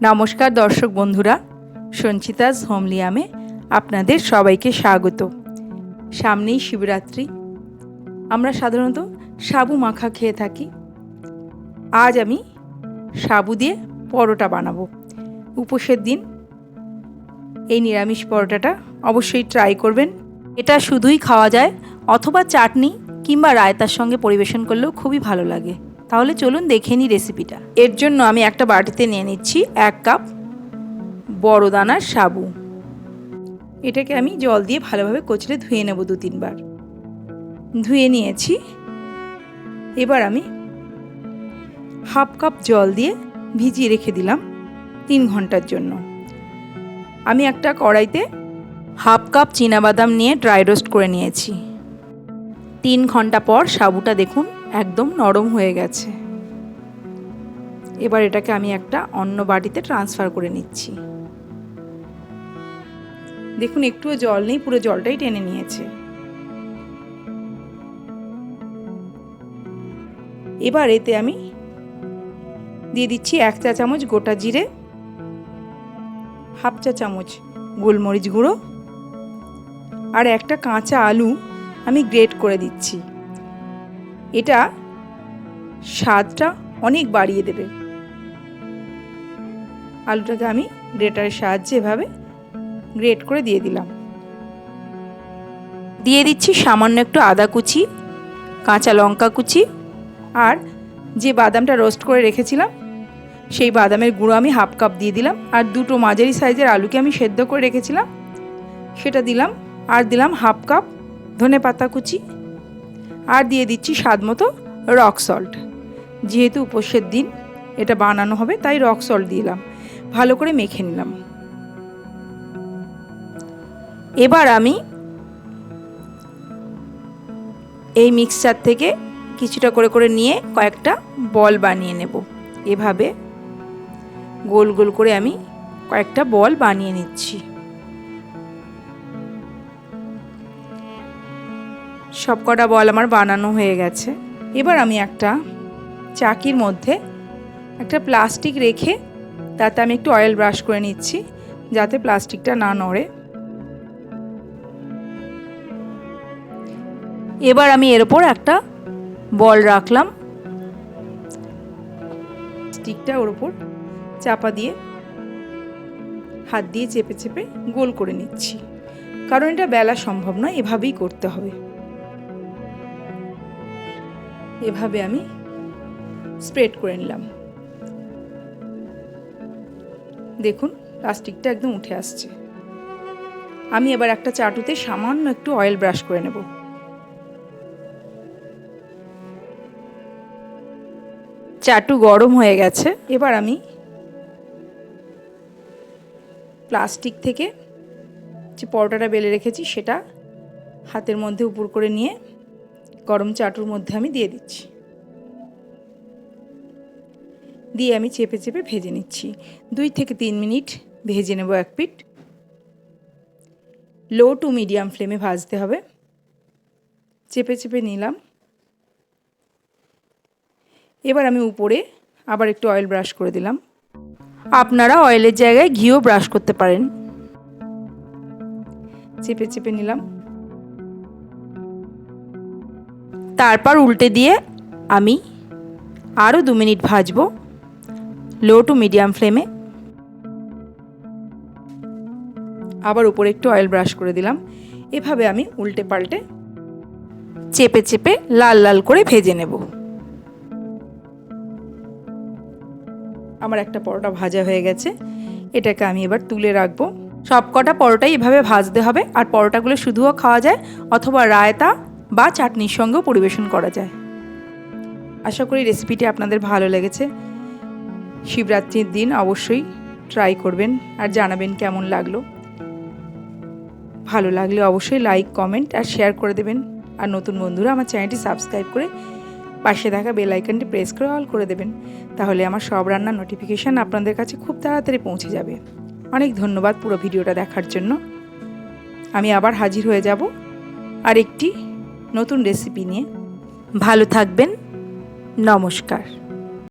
নমস্কার দর্শক বন্ধুরা, সঞ্চিতাস হোমলিয়ামে আপনাদের সবাইকে স্বাগত। সামনেই শিবরাত্রি। আমরা সাধারণত সাবু মাখা খেয়ে থাকি। আজ আমি সাবু দিয়ে পরোটা বানাবো। উপোসের দিন এই নিরামিষ পরোটাটা অবশ্যই ট্রাই করবেন। এটা শুধুই খাওয়া যায়, অথবা চাটনি কিংবা রায়তার সঙ্গে পরিবেশন করলেও খুবই ভালো লাগে। তাহলে চলুন দেখে নিই রেসিপিটা এর জন্য আমি একটা বাটিতে নিয়ে নিচ্ছি এক কাপ বড় দানার সাবু। এটাকে আমি জল দিয়ে ভালোভাবে কচলে ধুয়ে নেব দু তিনবার। ধুয়ে নিয়েছি। এবার আমি হাফ কাপ জল দিয়ে ভিজিয়ে রেখে দিলাম তিন ঘণ্টার জন্য। আমি একটা কড়াইতে হাফ কাপ বাদাম নিয়ে ড্রাই রোস্ট করে নিয়েছি। তিন ঘণ্টা পর সাবুটা দেখুন একদম নরম হয়ে গেছে। এবার এটাকে আমি একটা অন্য বাটিতে ট্রান্সফার করে নিচ্ছি। দেখুন, একটুও জল নেই, পুরো জলটাই টেনে নিয়েছে। এবার এতে আমি দিয়ে দিচ্ছি এক চা চামচ গোটা জিরে, হাফ চা চামচ গোলমরিচ গুঁড়ো, আর একটা কাঁচা আলু আমি গ্রেট করে দিচ্ছি। এটা স্বাদটা অনেক বাড়িয়ে দেবে। আলুটাকে আমি গ্রেটারের সাহায্যে এভাবে গ্রেট করে দিয়ে দিলাম। দিয়ে দিচ্ছি সামান্য একটু আদা কুচি, কাঁচা লঙ্কা কুচি আর যে বাদামটা রোস্ট করে রেখেছিলাম, সেই বাদামের গুঁড়ো আমি হাফ কাপ দিয়ে দিলাম আর দুটো মাঝারি সাইজের আলুকে আমি সেদ্ধ করে রেখেছিলাম। সেটা দিলাম আর দিলাম হাফ কাপ ধনে পাতা কুচি আর দিয়ে দিচ্ছি স্বাদ মতো রক সল্ট। যেহেতু উপোসের দিন, এটা বানানো হবে, তাই রক সল্ট দিলাম। ভালো করে মেখে নিলাম। এবার আমি এই মিক্সচার থেকে কিছুটা করে করে নিয়ে কয়েকটা বল বানিয়ে নেব। এভাবে গোল গোল করে আমি কয়েকটা বল বানিয়ে নিচ্ছি। সব কটা বল আমার বানানো হয়ে গেছে। এবার আমি একটা চাকির মধ্যে একটা প্লাস্টিক রেখে তাতে আমি একটু অয়েল ব্রাশ করে নিচ্ছি, যাতে প্লাস্টিকটা না নড়ে। এবার আমি এর ওপর একটা বল রাখলাম। স্টিকটা ওর ওপর চাপা দিয়ে হাত দিয়ে চেপে চেপে গোল করে নিচ্ছি। কারণ এটা বেলা সম্ভব নয়, এভাবেই করতে হবে। এভাবে আমি স্প্রেড করে নিলাম। দেখুন প্লাস্টিকটা একদম উঠে আসছে। আমি এবার একটা চাটুতে সামান্য একটু অয়েল ব্রাশ করে নেব। চাটু গরম হয়ে গেছে। এবার আমি প্লাস্টিক থেকে যে পরোটাটা বেলে রেখেছি, সেটা হাতের মধ্যে উপর করে নিয়ে গরম চাটুর মধ্যে আমি দিয়ে দিচ্ছি। দিয়ে আমি চেপে চেপে ভেজে নিচ্ছি। দুই থেকে তিন মিনিট ভেজে নেব এক পিঠ লো টু মিডিয়াম ফ্লেমে ভাজতে হবে। চেপে চেপে নিলাম। এবার আমি উপরে আবার একটু অয়েল ব্রাশ করে দিলাম। আপনারা অয়েলের জায়গায় ঘিও ব্রাশ করতে পারেন। চেপে চেপে নিলাম। তারপর উল্টে দিয়ে আমি আরও দু মিনিট ভাজব লো টু মিডিয়াম ফ্লেমে আবার উপরে একটু অয়েল ব্রাশ করে দিলাম। এভাবে আমি উল্টে পাল্টে চেপে চেপে লাল লাল করে ভেজে নেব। আমার একটা পরোটা ভাজা হয়ে গেছে। এটাকে আমি এবার তুলে রাখব। সব কটা পরোটাই এভাবে ভাজতে হবে। আর পরোটাগুলো শুধুও খাওয়া যায় অথবা রায়তা বা চাটনির সঙ্গেও পরিবেশন করা যায়। আশা করি রেসিপিটি আপনাদের ভালো লেগেছে। শিবরাত্রির দিন অবশ্যই ট্রাই করবেন আর জানাবেন কেমন লাগল। ভালো লাগলে অবশ্যই লাইক কমেন্ট আর শেয়ার করে দেবেন। আর নতুন বন্ধুরা আমার চ্যানেলটি সাবস্ক্রাইব করে পাশে থাকা বেল আইকনটি প্রেস করে অল করে দেবেন। তাহলে আমার সব রান্নার নোটিফিকেশান আপনাদের কাছে খুব তাড়াতাড়ি পৌঁছে যাবে। অনেক ধন্যবাদ পুরো ভিডিওটা দেখার জন্য। আমি আবার হাজির হয়ে যাব। আর একটি নতুন রেসিপি নিয়ে ভালো থাকবেন নমস্কার।